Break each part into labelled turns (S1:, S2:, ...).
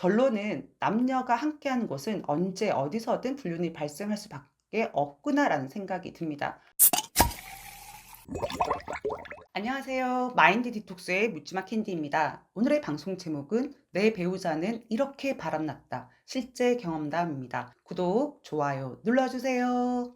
S1: 결론은 남녀가 함께하는 곳은 언제 어디서든 불륜이 발생할 수밖에 없구나라는 생각이 듭니다. 안녕하세요. 마인드 디톡스의 묻지마 캔디입니다. 오늘의 방송 제목은 내 배우자는 이렇게 바람났다. 실제 경험담입니다. 구독, 좋아요 눌러주세요.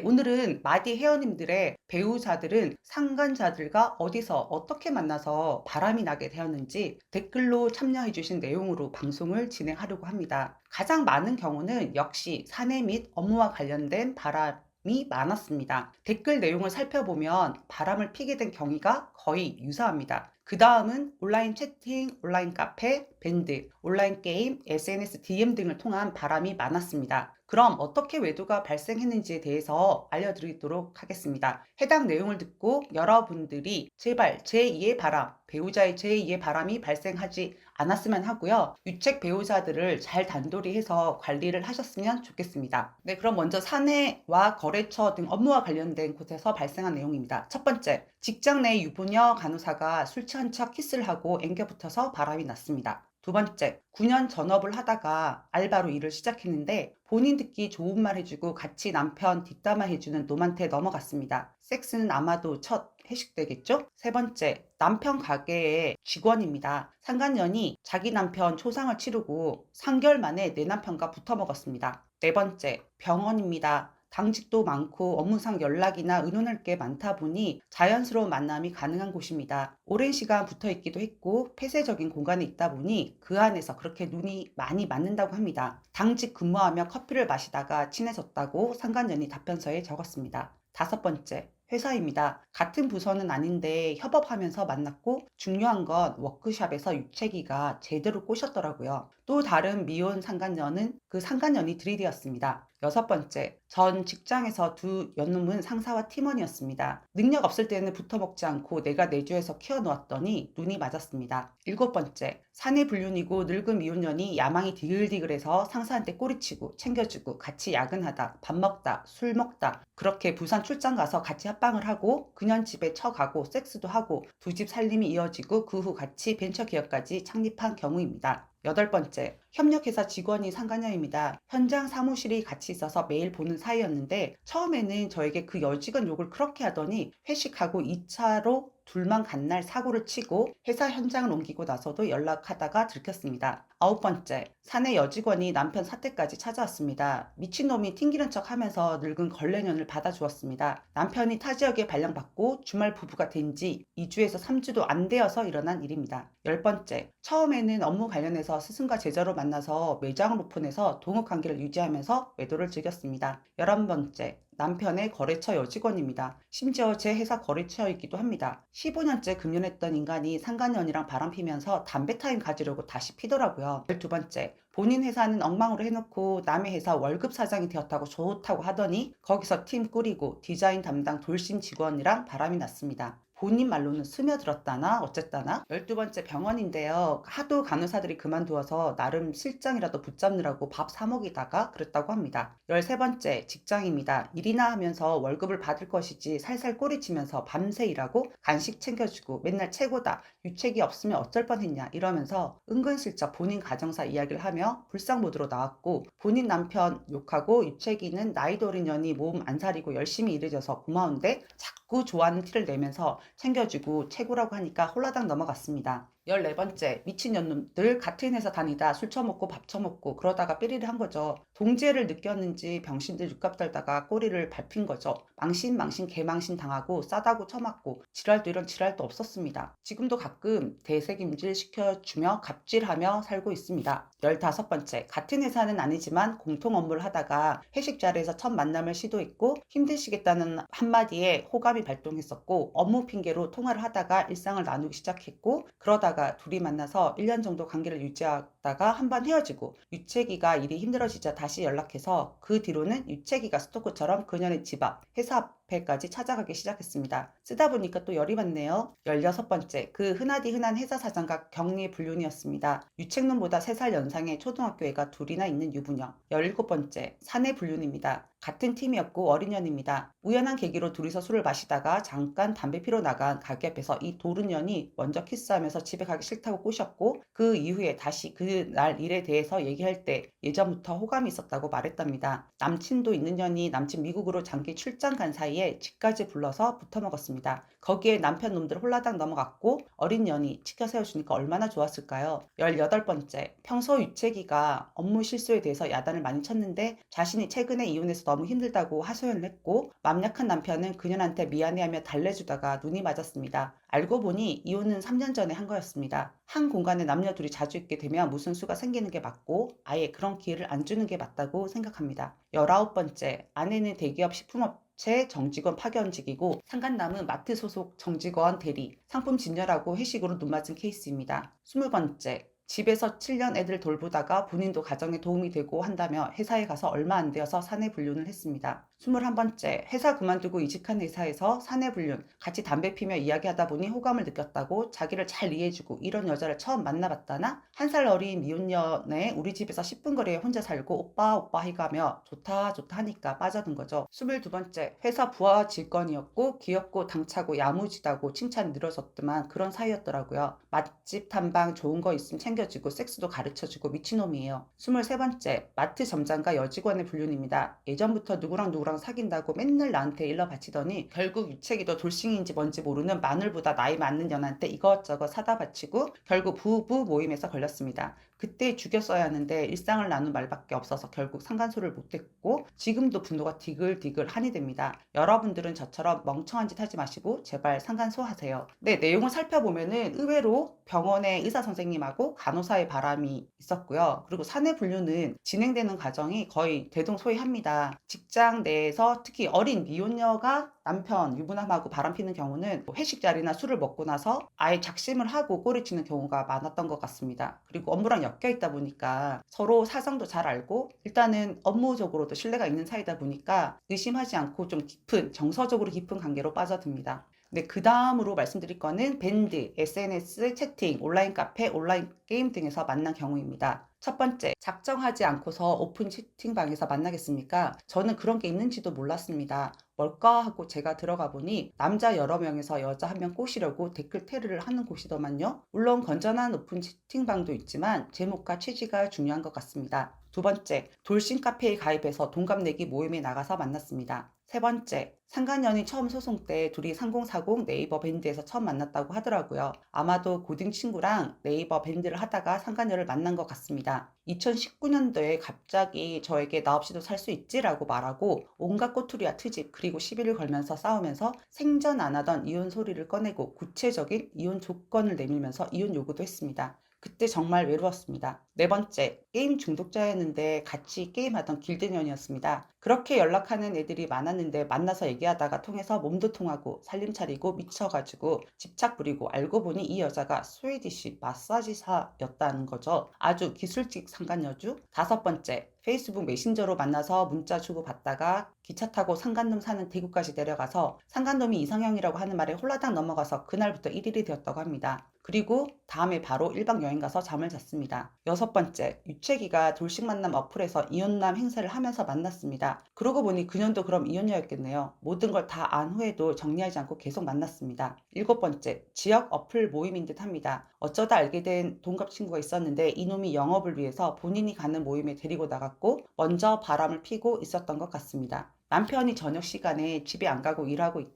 S1: 오늘은 마디 회원님들의 배우자들은 상간자들과 어디서 어떻게 만나서 바람이 나게 되었는지 댓글로 참여해주신 내용으로 방송을 진행하려고 합니다. 가장 많은 경우는 역시 사내 및 업무와 관련된 바람 이 많았습니다. 댓글 내용을 살펴보면 바람을 피게 된 경위가 거의 유사합니다. 그 다음은 온라인 채팅, 온라인 카페, 밴드, 온라인 게임, SNS DM 등을 통한 바람이 많았습니다. 그럼 어떻게 외도가 발생했는지에 대해서 알려드리도록 하겠습니다. 해당 내용을 듣고 여러분들이 제발 제2의 바람, 배우자의 제2의 바람이 발생하지 않았으면 하고요. 유책 배우자들을 잘 단돌이 해서 관리를 하셨으면 좋겠습니다. 네, 그럼 먼저 사내와 거래처 등 업무와 관련된 곳에서 발생한 내용입니다. 첫 번째, 직장 내 유부녀 간호사가 술 취한 척 키스를 하고 앵겨 붙어서 바람이 났습니다. 두 번째, 9년 전업을 하다가 알바로 일을 시작했는데 본인 듣기 좋은 말 해주고 같이 남편 뒷담화 해주는 놈한테 넘어갔습니다. 섹스는 아마도 첫 회식되겠죠? 세 번째, 남편 가게의 직원입니다. 상간년이 자기 남편 초상을 치르고 3개월 만에 내 남편과 붙어 먹었습니다. 네 번째, 병원입니다. 당직도 많고 업무상 연락이나 의논할 게 많다 보니 자연스러운 만남이 가능한 곳입니다. 오랜 시간 붙어 있기도 했고 폐쇄적인 공간에 있다 보니 그 안에서 그렇게 눈이 많이 맞는다고 합니다. 당직 근무하며 커피를 마시다가 친해졌다고 상간년이 답변서에 적었습니다. 다섯 번째, 회사입니다. 같은 부서는 아닌데 협업하면서 만났고 중요한 건 워크샵에서 유채기가 제대로 꼬셨더라고요. 또 다른 미혼 상간녀는 그 상간년이 들이대었습니다. 여섯 번째, 전 직장에서 두 연놈은 상사와 팀원이었습니다. 능력 없을 때는 붙어먹지 않고 내가 내주에서 키워놓았더니 눈이 맞았습니다. 일곱 번째, 사내 불륜이고 늙은 미혼년이 야망이 디글디글해서 상사한테 꼬리치고 챙겨주고 같이 야근하다 밥 먹다 술 먹다 그렇게 부산 출장 가서 같이 합방을 하고 그년 집에 처가고 섹스도 하고 두 집 살림이 이어지고 그 후 같이 벤처 기업까지 창립한 경우입니다. 여덟 번째, 협력회사 직원이 상간녀입니다. 현장 사무실이 같이 있어서 매일 보는 사이였는데 처음에는 저에게 그 여직원 욕을 그렇게 하더니 회식하고 2차로 둘만 간 날 사고를 치고 회사 현장을 옮기고 나서도 연락하다가 들켰습니다. 아홉 번째, 사내 여직원이 남편 사택까지 찾아왔습니다. 미친놈이 튕기는 척 하면서 늙은 걸레년을 받아주었습니다. 남편이 타 지역에 발령받고 주말 부부가 된 지 2주에서 3주도 안 되어서 일어난 일입니다. 열 번째, 처음에는 업무 관련해서 스승과 제자로 만나서 매장을 오픈해서 동업 관계를 유지하면서 외도를 즐겼습니다. 열한 번째, 남편의 거래처 여직원입니다. 심지어 제 회사 거래처이기도 합니다. 15년째 금연했던 인간이 상간년이랑 바람 피면서 담배 타임 가지려고 다시 피더라고요. 12번째, 본인 회사는 엉망으로 해놓고 남의 회사 월급 사장이 되었다고 좋다고 하더니 거기서 팀 꾸리고 디자인 담당 돌싱 직원이랑 바람이 났습니다. 본인 말로는 스며들었다나 어쨌다나 열두 번째 병원인데요. 하도 간호사들이 그만두어서 나름 실장이라도 붙잡느라고 밥 사 먹이다가 그랬다고 합니다. 열세 번째 직장입니다. 일이나 하면서 월급을 받을 것이지 살살 꼬리치면서 밤새 일하고 간식 챙겨주고 맨날 최고다. 유책이 없으면 어쩔 뻔했냐 이러면서 은근슬쩍 본인 가정사 이야기를 하며 불상 모드로 나왔고 본인 남편 욕하고 유책이는 나이도 어린 년이 몸 안 사리고 열심히 일해줘서 고마운데 자꾸 좋아하는 티를 내면서 챙겨주고 최고라고 하니까 홀라당 넘어갔습니다. 14번째, 미친년놈들 같은 회사 다니다 술 처먹고 밥 처먹고 그러다가 삐리를 한 거죠. 동지애를 느꼈는지 병신들 육갑 달다가 꼬리를 밟힌 거죠. 망신 망신 개망신 당하고 싸다고 처맞고 지랄도 이런 지랄도 없었습니다. 지금도 가끔 대세김질 시켜주며 갑질하며 살고 있습니다. 15번째, 같은 회사는 아니지만 공통 업무를 하다가 회식 자리에서 첫 만남을 시도했고 힘드시겠다는 한마디에 호감이 발동했었고 업무 핑계로 통화를 하다가 일상을 나누기 시작했고 그러다가 둘이 만나서 1년 정도 관계를 유지하다가 한번 헤어지고 유채기가 일이 힘들어지자 다시 연락해서 그 뒤로는 유채기가 스토커처럼 그녀의 집 앞, 회사 앞 카페까지 찾아가기 시작했습니다. 쓰다 보니까 또 열이 받네요. 16번째, 그 흔하디 흔한 회사 사장과 격리 불륜이었습니다. 유책론보다 3살 연상의 초등학교 애가 둘이나 있는 유부녀. 17번째, 사내 불륜입니다. 같은 팀이었고 어린 년입니다. 우연한 계기로 둘이서 술을 마시다가 잠깐 담배 피러 나간 가게 앞에서 이 도른 년이 먼저 키스하면서 집에 가기 싫다고 꼬셨고 그 이후에 다시 그 날 일에 대해서 얘기할 때 예전부터 호감이 있었다고 말했답니다. 남친도 있는 년이 남친 미국으로 장기 출장 간 사이에 집까지 불러서 붙어 먹었습니다. 거기에 남편 놈들 홀라당 넘어갔고 어린 년이 치켜 세워주니까 얼마나 좋았을까요? 18번째, 평소 유채기가 업무 실수에 대해서 야단을 많이 쳤는데 자신이 최근에 이혼해서 너무 힘들다고 하소연을 했고 맘 약한 남편은 그년한테 미안해하며 달래주다가 눈이 맞았습니다. 알고 보니 이혼은 3년 전에 한 거였습니다. 한 공간에 남녀 둘이 자주 있게 되면 무슨 수가 생기는 게 맞고 아예 그런 기회를 안 주는 게 맞다고 생각합니다. 19번째, 아내는 대기업 식품업 체 정직원 파견직이고 상간남은 마트 소속 정직원 대리, 상품 진열하고 회식으로 눈 맞은 케이스입니다. 20번째, 집에서 7년 애들 돌보다가 본인도 가정에 도움이 되고 한다며 회사에 가서 얼마 안 되어서 사내 불륜을 했습니다. 21번째, 회사 그만두고 이직한 회사에서 사내 불륜, 같이 담배 피며 이야기하다 보니 호감을 느꼈다고 자기를 잘 이해해주고 이런 여자를 처음 만나봤다나 한 살 어린 미혼년에 우리 집에서 10분 거리에 혼자 살고 오빠 오빠 해가며 좋다 좋다 하니까 빠져든 거죠. 22번째, 회사 부하 직원이었고 귀엽고 당차고 야무지다고 칭찬 늘어섰더만 그런 사이였더라고요. 맛집 탐방 좋은 거 있으면 챙겨주고 섹스도 가르쳐주고 미친놈이에요. 23번째, 마트 점장과 여직원의 불륜입니다. 예전부터 누구랑 누구랑 사귄다고 맨날 나한테 일러 바치더니 결국 유책이도 돌싱인지 뭔지 모르는 마늘보다 나이 많는 년한테 이것저것 사다 바치고 결국 부부 모임에서 걸렸습니다. 그때 죽였어야 하는데 일상을 나눈 말밖에 없어서 결국 상간소를 못했고 지금도 분노가 디글디글 한이 됩니다. 여러분들은 저처럼 멍청한 짓 하지 마시고 제발 상간소 하세요. 네, 내용을 살펴보면은 의외로 병원의 의사 선생님하고 간호사의 바람이 있었고요. 그리고 사내 분류는 진행되는 과정이 거의 대동소이합니다. 직장 내 에서 특히 어린 미혼녀가 남편 유부남하고 바람 피는 경우는 뭐 회식 자리나 술을 먹고 나서 아예 작심을 하고 꼬리치는 경우가 많았던 것 같습니다. 그리고 업무랑 엮여 있다 보니까 서로 사정도 잘 알고 일단은 업무적으로도 신뢰가 있는 사이다 보니까 의심하지 않고 좀 깊은 정서적으로 깊은 관계로 빠져듭니다. 네, 그 다음으로 말씀드릴 거는 밴드, SNS, 채팅, 온라인 카페, 온라인 게임 등에서 만난 경우입니다. 첫 번째, 작정하지 않고서 오픈 채팅방에서 만나겠습니까? 저는 그런 게 있는지도 몰랐습니다. 뭘까 하고 제가 들어가 보니 남자 여러 명에서 여자 한 명 꼬시려고 댓글 테러를 하는 곳이더만요. 물론 건전한 오픈 채팅방도 있지만 제목과 취지가 중요한 것 같습니다. 두 번째, 돌싱 카페에 가입해서 동갑내기 모임에 나가서 만났습니다. 세 번째, 상간연이 처음 소송 때 둘이 3040 네이버 밴드에서 처음 만났다고 하더라고요. 아마도 고딩 친구랑 네이버 밴드를 하다가 상간연을 만난 것 같습니다. 2019년도에 갑자기 저에게 나 없이도 살 수 있지라고 말하고 온갖 꼬투리와 트집 그리고 시비를 걸면서 싸우면서 생전 안 하던 이혼 소리를 꺼내고 구체적인 이혼 조건을 내밀면서 이혼 요구도 했습니다. 그때 정말 외로웠습니다. 네 번째, 게임 중독자였는데 같이 게임하던 길드년이었습니다. 그렇게 연락하는 애들이 많았는데 만나서 얘기하다가 통해서 몸도 통하고 살림 차리고 미쳐가지고 집착 부리고 알고 보니 이 여자가 스웨디시 마사지사였다는 거죠. 아주 기술직 상간여주. 다섯 번째, 페이스북 메신저로 만나서 문자 주고 받다가 기차 타고 상간놈 사는 대구까지 내려가서 상간놈이 이상형이라고 하는 말에 홀라당 넘어가서 그날부터 1일이 되었다고 합니다. 그리고 다음에 바로 1박 여행 가서 잠을 잤습니다. 여섯 번째, 유채기가 돌식 만남 어플에서 이혼남 행세를 하면서 만났습니다. 그러고 보니 그년도 그럼 이혼녀였겠네요. 모든 걸 다 안 후에도 정리하지 않고 계속 만났습니다. 일곱 번째, 지역 어플 모임인 듯 합니다. 어쩌다 알게 된 동갑 친구가 있었는데 이놈이 영업을 위해서 본인이 가는 모임에 데리고 나갔고 먼저 바람을 피고 있었던 것 같습니다. 남편이 저녁 시간에 집에 안 가고 일하고 있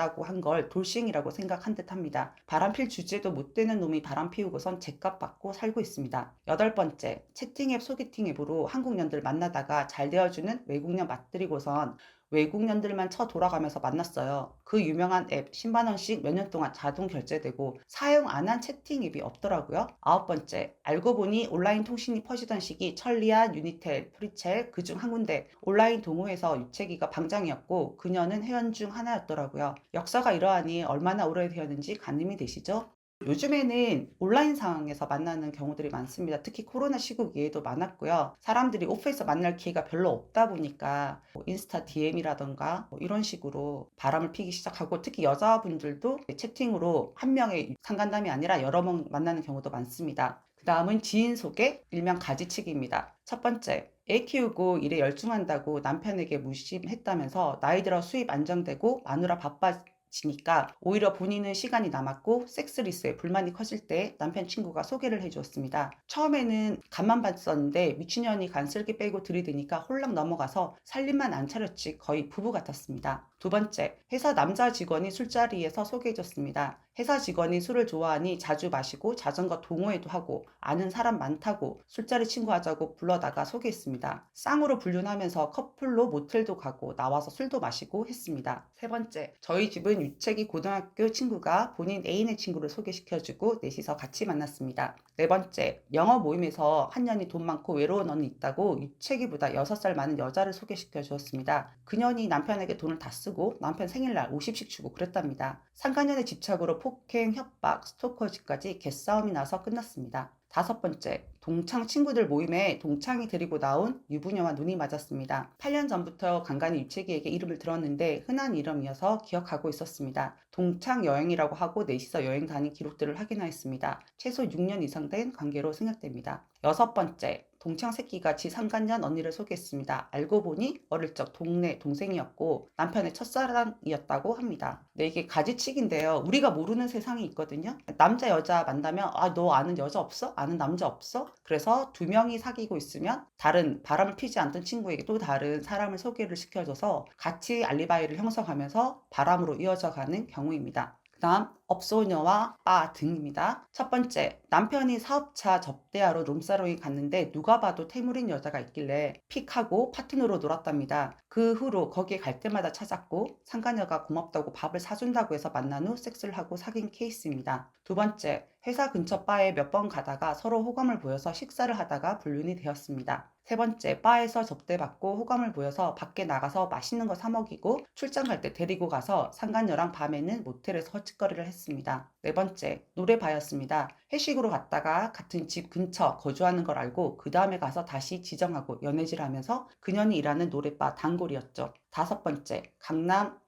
S1: 다고 한 걸 돌싱이라고 생각한 듯 합니다. 바람 필 주제도 못 되는 놈이 바람 피우고선 제값 받고 살고 있습니다. 여덟 번째, 채팅앱 소개팅 앱으로 한국년들 만나다가 잘 되어주는 외국년 맞들이고선 외국년들만 쳐 돌아가면서 만났어요. 그 유명한 앱 10만원씩 몇 년 동안 자동 결제되고 사용 안 한 채팅 앱이 없더라고요. 아홉 번째, 알고 보니 온라인 통신이 퍼지던 시기 천리안, 유니텔, 프리첼 그중 한 군데 온라인 동호회에서 유채기가 방장이었고 그녀는 회원 중 하나였더라고요. 역사가 이러하니 얼마나 오래되었는지 가늠이 되시죠? 요즘에는 온라인 상황에서 만나는 경우들이 많습니다. 특히 코로나 시국에도 많았고요. 사람들이 오프에서 만날 기회가 별로 없다 보니까 뭐 인스타 DM이라던가 뭐 이런 식으로 바람을 피기 시작하고 특히 여자분들도 채팅으로 한 명의 상간담이 아니라 여러 명 만나는 경우도 많습니다. 그 다음은 지인 소개, 일명 가지치기입니다. 첫 번째, 애 키우고 일에 열중한다고 남편에게 무심했다면서 나이 들어 수입 안정되고 마누라 바빠 지니까 오히려 본인은 시간이 남았고 섹스리스에 불만이 커질 때 남편 친구가 소개를 해주었습니다. 처음에는 간만 봤었는데 미친년이 간슬기 빼고 들이대니까 홀랑 넘어가서 살림만 안 차렸지 거의 부부 같았습니다. 두 번째, 회사 남자 직원이 술자리에서 소개해줬습니다. 회사 직원이 술을 좋아하니 자주 마시고 자전거 동호회도 하고 아는 사람 많다고 술자리 친구 하자고 불러다가 소개했습니다. 쌍으로 불륜하면서 커플로 모텔도 가고 나와서 술도 마시고 했습니다. 세 번째, 저희 집은 유채기 고등학교 친구가 본인 애인의 친구를 소개시켜주고 넷이서 같이 만났습니다. 네 번째, 영어 모임에서 한 년이 돈 많고 외로운 언니 있다고 유채기보다 6살 많은 여자를 소개시켜 주었습니다. 그년이 남편에게 돈을 다 쓰고 남편 생일날 50씩 주고 그랬답니다. 상간년의 집착으로 폭행, 협박, 스토커지까지 개싸움이 나서 끝났습니다. 다섯 번째, 동창 친구들 모임에 동창이 데리고 나온 유부녀와 눈이 맞았습니다. 8년 전부터 간간히 유채기에게 이름을 들었는데 흔한 이름이어서 기억하고 있었습니다. 동창 여행이라고 하고 넷이서 여행 다닌 기록들을 확인하였습니다. 최소 6년 이상 된 관계로 생각됩니다. 여섯 번째, 동창 새끼가 지 상간년 언니를 소개했습니다. 알고 보니 어릴 적 동네 동생이었고 남편의 첫사랑이었다고 합니다. 네, 이게 가지치기인데요. 우리가 모르는 세상이 있거든요. 남자 여자 만나면 아, 너 아는 여자 없어? 아는 남자 없어? 그래서 두 명이 사귀고 있으면 다른 바람을 피지 않던 친구에게 또 다른 사람을 소개를 시켜줘서 같이 알리바이를 형성하면서 바람으로 이어져 가는 경우입니다. 그 다음 업소녀와 바 등입니다. 첫 번째, 남편이 사업차 접대하러 룸사롱에 갔는데 누가 봐도 태물인 여자가 있길래 픽하고 파트너로 놀았답니다. 그 후로 거기에 갈 때마다 찾았고 상가녀가 고맙다고 밥을 사준다고 해서 만난 후 섹스를 하고 사귄 케이스입니다. 두 번째, 회사 근처 바에 몇 번 가다가 서로 호감을 보여서 식사를 하다가 불륜이 되었습니다. 세 번째, 바에서 접대받고 호감을 보여서 밖에 나가서 맛있는 거 사 먹이고 출장 갈 때 데리고 가서 상간녀랑 밤에는 모텔에서 헛짓거리를 했습니다. 네 번째, 노래바였습니다. 회식으로 갔다가 같은 집 근처 거주하는 걸 알고 그 다음에 가서 다시 지정하고 연애질 하면서 그년이 일하는 노래바 단골이었죠. 다섯 번째, 강남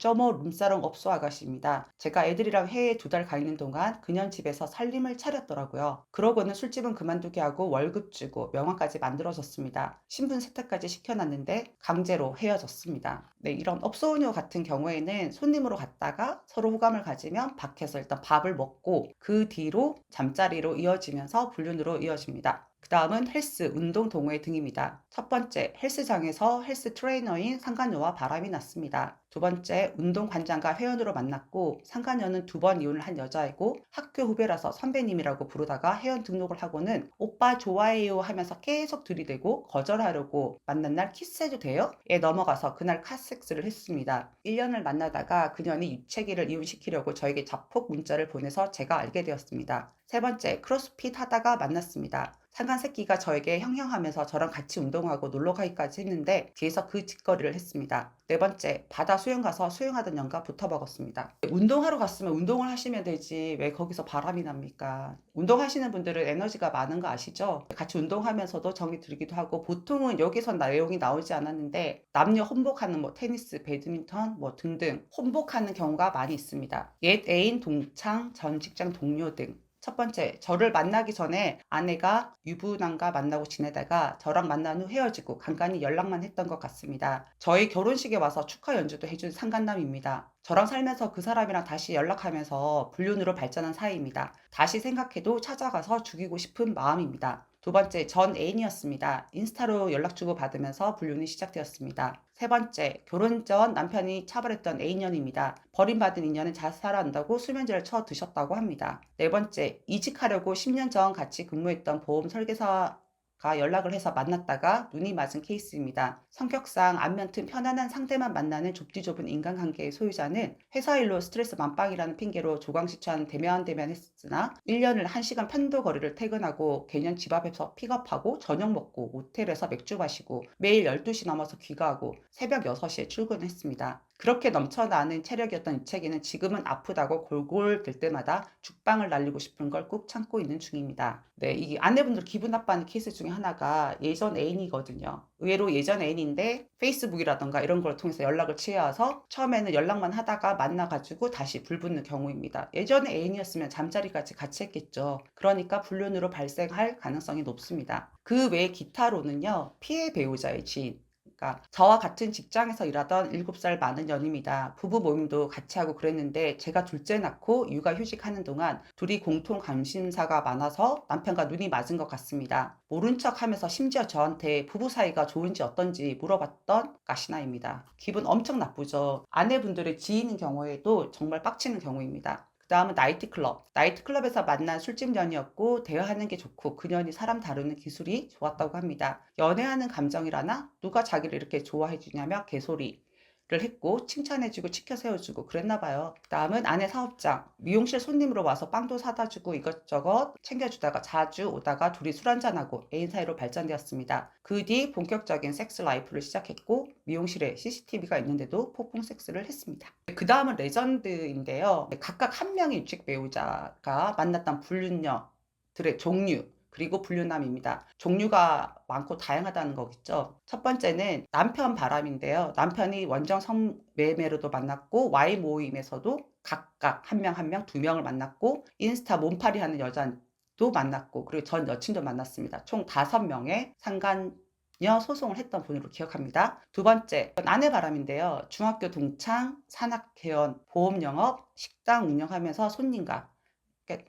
S1: 점오 룸사롱 업소 아가씨입니다. 제가 애들이랑 해외에 두 달 가 있는 동안 그년 집에서 살림을 차렸더라고요. 그러고는 술집은 그만두게 하고 월급 주고 명함까지 만들어줬습니다. 신분 세탁까지 시켜놨는데 강제로 헤어졌습니다. 네, 이런 업소녀 같은 경우에는 손님으로 갔다가 서로 호감을 가지면 밖에서 일단 밥을 먹고 그 뒤로 잠자리로 이어지면서 불륜으로 이어집니다. 그 다음은 헬스, 운동 동호회 등입니다. 첫 번째, 헬스장에서 헬스 트레이너인 상간녀와 바람이 났습니다. 두 번째, 운동 관장과 회원으로 만났고 상간녀는 두 번 이혼을 한 여자이고 학교 후배라서 선배님이라고 부르다가 회원 등록을 하고는 오빠 좋아해요 하면서 계속 들이대고 거절하려고 만난 날 키스해도 돼요? 에 넘어가서 그날 카섹스를 했습니다. 1년을 만나다가 그년이 유채기를 이혼시키려고 저에게 자폭 문자를 보내서 제가 알게 되었습니다. 세 번째, 크로스핏 하다가 만났습니다. 상간 새끼가 저에게 형형하면서 저랑 같이 운동하고 놀러 가기까지 했는데 뒤에서 그 짓거리를 했습니다. 네 번째, 바다 수영 가서 수영하던 년과 붙어 먹었습니다. 운동하러 갔으면 운동을 하시면 되지 왜 거기서 바람이 납니까? 운동하시는 분들은 에너지가 많은 거 아시죠? 같이 운동하면서도 정이 들기도 하고 보통은 여기선 내용이 나오지 않았는데 남녀 혼복하는 뭐 테니스, 배드민턴 뭐 등등 혼복하는 경우가 많이 있습니다. 옛 애인, 동창, 전 직장 동료 등 첫 번째, 저를 만나기 전에 아내가 유부남과 만나고 지내다가 저랑 만난 후 헤어지고 간간히 연락만 했던 것 같습니다. 저희 결혼식에 와서 축하 연주도 해준 상간남입니다. 저랑 살면서 그 사람이랑 다시 연락하면서 불륜으로 발전한 사이입니다. 다시 생각해도 찾아가서 죽이고 싶은 마음입니다. 두 번째, 전 애인이었습니다. 인스타로 연락 주고 받으면서 불륜이 시작되었습니다. 세 번째, 결혼 전 남편이 차별했던 애인년입니다. 버림받은 인연은 자살한다고 수면제를 쳐 드셨다고 합니다. 네 번째, 이직하려고 10년 전 같이 근무했던 보험 설계사 가 연락을 해서 만났다가 눈이 맞은 케이스입니다. 성격상 안면 틈 편안한 상대만 만나는 좁디 좁은 인간관계의 소유자는 회사 일로 스트레스 만빵이라는 핑계로 조광시천 대면 대면했으나 1년을 1시간 편도 거리를 퇴근하고 개년 집 앞에서 픽업하고 저녁 먹고 모텔에서 맥주 마시고 매일 12시 넘어서 귀가하고 새벽 6시에 출근했습니다. 그렇게 넘쳐나는 체력이었던 이채기는 지금은 아프다고 골골 될 때마다 죽방을 날리고 싶은 걸 꾹 참고 있는 중입니다. 네, 이 아내분들 기분 나빠하는 케이스 중에 하나가 예전 애인이거든요. 의외로 예전 애인인데 페이스북이라던가 이런 걸 통해서 연락을 취해와서 처음에는 연락만 하다가 만나가지고 다시 불붙는 경우입니다. 예전에 애인이었으면 잠자리까지 같이 했겠죠. 그러니까 불륜으로 발생할 가능성이 높습니다. 그 외 기타로는요, 피해 배우자의 지인, 그러니까 저와 같은 직장에서 일하던 7살 많은 연입니다. 부부 모임도 같이 하고 그랬는데 제가 둘째 낳고 육아 휴직하는 동안 둘이 공통 관심사가 많아서 남편과 눈이 맞은 것 같습니다. 모른 척 하면서 심지어 저한테 부부 사이가 좋은지 어떤지 물어봤던 가시나입니다. 기분 엄청 나쁘죠. 아내분들의 지인인 경우에도 정말 빡치는 경우입니다. 그 다음은 나이트클럽. 나이트클럽에서 만난 술집년이었고 대화하는 게 좋고 그년이 사람 다루는 기술이 좋았다고 합니다. 연애하는 감정이라나 누가 자기를 이렇게 좋아해 주냐며 개소리. 를 했고 칭찬해주고 치켜 세워주고 그랬나 봐요. 그 다음은 아내 사업장 미용실 손님으로 와서 빵도 사다 주고 이것저것 챙겨주다가 자주 오다가 둘이 술 한잔하고 애인 사이로 발전되었습니다. 그 뒤 본격적인 섹스 라이프를 시작했고 미용실에 CCTV가 있는데도 폭풍 섹스를 했습니다. 그 다음은 레전드인데요. 각각 한 명의 유책 배우자가 만났던 불륜녀들의 종류 그리고 불륜남입니다. 종류가 많고 다양하다는 거겠죠. 첫 번째는 남편 바람인데요. 남편이 원정 성매매로도 만났고 Y 모임에서도 각각 한 명 한 명 두 명을 만났고 인스타 몸팔이 하는 여자도 만났고 그리고 전 여친도 만났습니다. 총 다섯 명의 상간 녀 소송을 했던 분으로 기억합니다. 두 번째, 아내 바람인데요. 중학교 동창, 산악회원, 보험 영업, 식당 운영하면서 손님과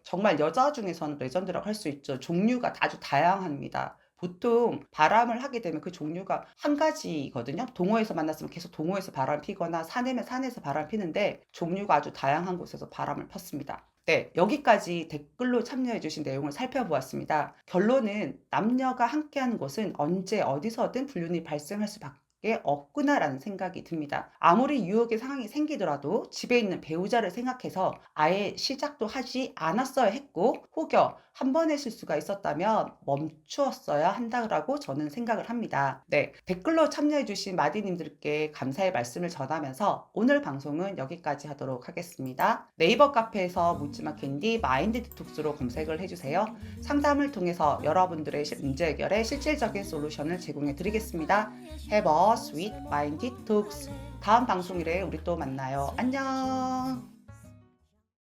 S1: 정말 여자 중에서는 레전드라고 할 수 있죠. 종류가 아주 다양합니다. 보통 바람을 하게 되면 그 종류가 한 가지거든요. 동호회에서 만났으면 계속 동호회에서 바람 피거나 산에면 산에서 바람 피는데 종류가 아주 다양한 곳에서 바람을 폈습니다. 네, 여기까지 댓글로 참여해주신 내용을 살펴보았습니다. 결론은 남녀가 함께하는 곳은 언제 어디서든 불륜이 발생할 수밖에 없구나라는 생각이 듭니다. 아무리 유혹의 상황이 생기더라도 집에 있는 배우자를 생각해서 아예 시작도 하지 않았어야 했고 혹여 한 번의 실수가 있었다면 멈추었어야 한다고 저는 생각을 합니다. 네, 댓글로 참여해주신 마디님들께 감사의 말씀을 전하면서 오늘 방송은 여기까지 하도록 하겠습니다. 네이버 카페에서 묻지마 캔디 마인드 디톡스로 검색을 해주세요. 상담을 통해서 여러분들의 문제 해결에 실질적인 솔루션을 제공해 드리겠습니다. Have a sweet mind detox. 다음 방송일에 우리 또 만나요. 안녕!